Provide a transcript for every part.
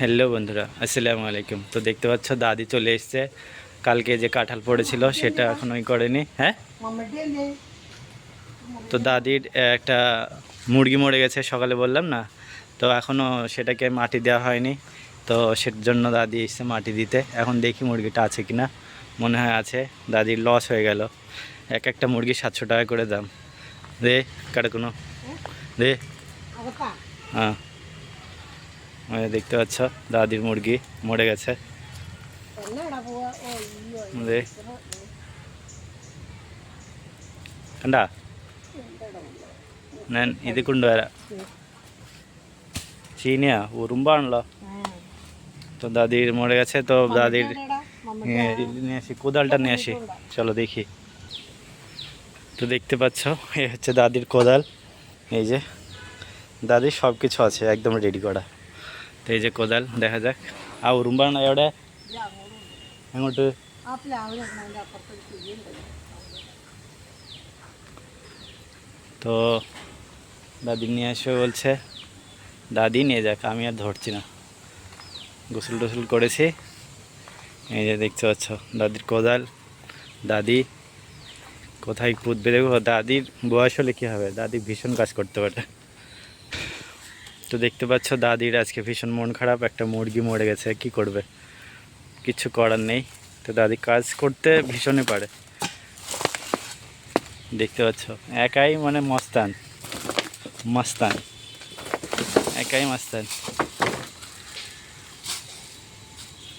Hello বন্ধুরা আসসালামু আলাইকুম। তো দেখতে পাচ্ছ দাদি চলে এসছে। কালকে যে কাঁঠাল পড়েছিল সেটা এখন ওই করেনি হ্যাঁ? তো দাদির একটা মুরগি মরে গেছে সকালে বললাম না তো এখনও সেটাকে মাটি দেওয়া হয়নি। তো সের জন্য দাদি এসছে মাটি দিতে। এখন দেখি মুরগিটা আছে কি না মনে হয় আছে। দাদির লস হয়ে গেল। এক একটা মুরগি সাতশো টাকা করে দাম। দে কাটা কোনো দে। হ্যাঁ। দেখতে পাচ্ছ দাদির মুরগি মরে গেছে দে കണ്ട ഞാൻ ഇത് കൊണ്ടുവരാം ചീനിയാ ഉറുമ്പാണല്ലോ তো দাদির মরে গেছে তো দাদির এ, নিয়ে আসি কোদালটা নিয়ে আসি চলো দেখি তো দেখতে পাচ্ছ এই হচ্ছে দাদির কোদাল এই যে দাদির সব কিছু আছে একদম রেডি করা তো এই যে কোদাল দেখা যাক ആ ഉറുമ്പാണ് എവിടെ അങ്ങോട്ട് তো দাদি নিয়ে আসবে বলছে দাদি নিয়ে যাক আমি আর ধরছি না গোসল টোসল করেছি এই যে দেখতে পাচ্ছ দাদির কোদাল দাদি কোথায় পুঁতবে দেখো দাদির বয়স হলে কী হবে দাদি ভীষণ কাজ করতে পারে তো দেখতে পাচ্ছ দাদির আজকে ভীষণ মন খারাপ, একটা মুরগি মরে গেছে, কি করবে? কিছু করার নেই। তো দাদি কাজ করতে ভীষণই পারে। দেখতে পাচ্ছ, একাই মানে মস্তান। মস্তান। একাই মস্তান।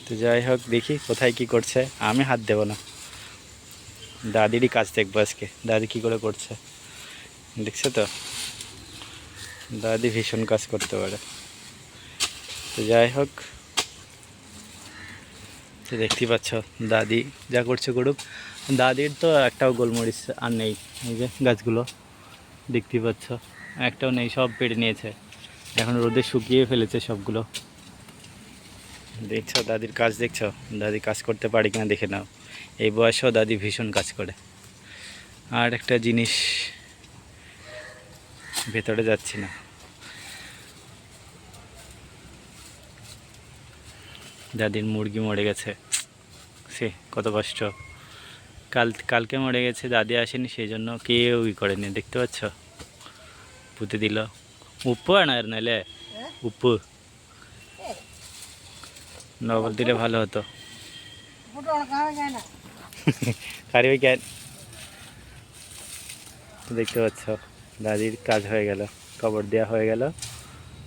তো যাই হোক, দেখি কোথায় কি করছে। আমি হাত দেবো না। দাদিরই কাজ দেখব আজকে। দাদি কি করে করছে? দেখছ তো? দাদি ভীষণ কাজ করতে পারে। তো যাই হোক, তো দেখতেই পাচ্ছ দাদি যা করছে করুক। দাদির তো একটাও গোলমরিচ আর নেই, এই যে গাছগুলো দেখতেই পাচ্ছ। একটাও নেই, সব পেড়ে নিয়েছে। এখন রোদে শুকিয়ে ফেলেছে সবগুলো। দেখছ, দাদির কাজ দেখছ? দাদি কাজ করতে পারে কিনা দেখে নাও। এই বয়সেও দাদি ভীষণ কাজ করে। আর একটা জিনিস ভেতরে যাচ্ছি না। দাদির মুরগি মরে গেছে। সে কত কষ্ট। কাল কালকে মরে গেছে দাদি আসেনি সেই জন্য কেউ ই করেনি দেখতে পাচ্ছ? পুঁতে দিল। উপ্পু আনার নাহলে উপ্পু। নবল দিলে ভালো হতো। কারি ওই ক্যান দেখতে পাচ্ছ। দাদির কাজ হয়ে গেল কবর দেওয়া হয়ে গেল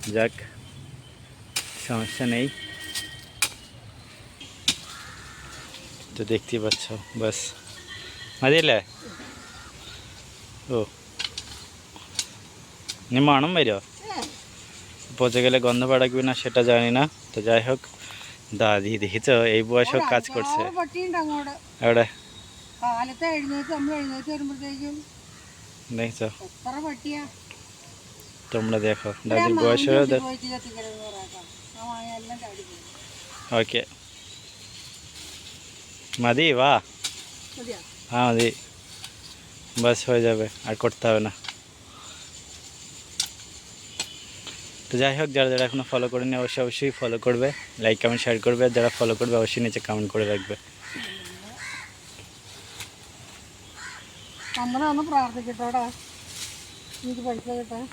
যাক সমস্যা নেই তো দেখতেই পাচ্ছ বাস മതിയല്ലേ ഓ ഇനി മണം വരുമോ পচে গন্ধ পাড়াকবি না সেটা জানি না তো যাই হোক দাদি দেখেছ এই বয়সেও কাজ করছে പട്ടിയുണ്ട് അങ്ങോട്ട് എവിടെ കാലത്ത് എഴുന്നേറ്റ് നമ്മൾ എഴുന്നേറ്റ് വരുമ്പോഴത്തേക്കും দেখছ তোমরা দেখো দাদির বয়স ఓకే মাদি বা হ্যাঁ মাদি। বাস হয়ে যাবে আর করতে হবে না। তো যাই হোক যারা যারা এখনও ফলো করেনি অবশ্যই অবশ্যই ফলো করবে। লাইক কমেন্ট শেয়ার করবে। যারা ফলো করবে অবশ্যই নিচে কমেন্ট করে রাখবে। നമ്മളെ ഒന്ന് പ്രാർത്ഥിക്കട്ടോടാ എനിക്ക് പൈസ കിട്ടാൻ.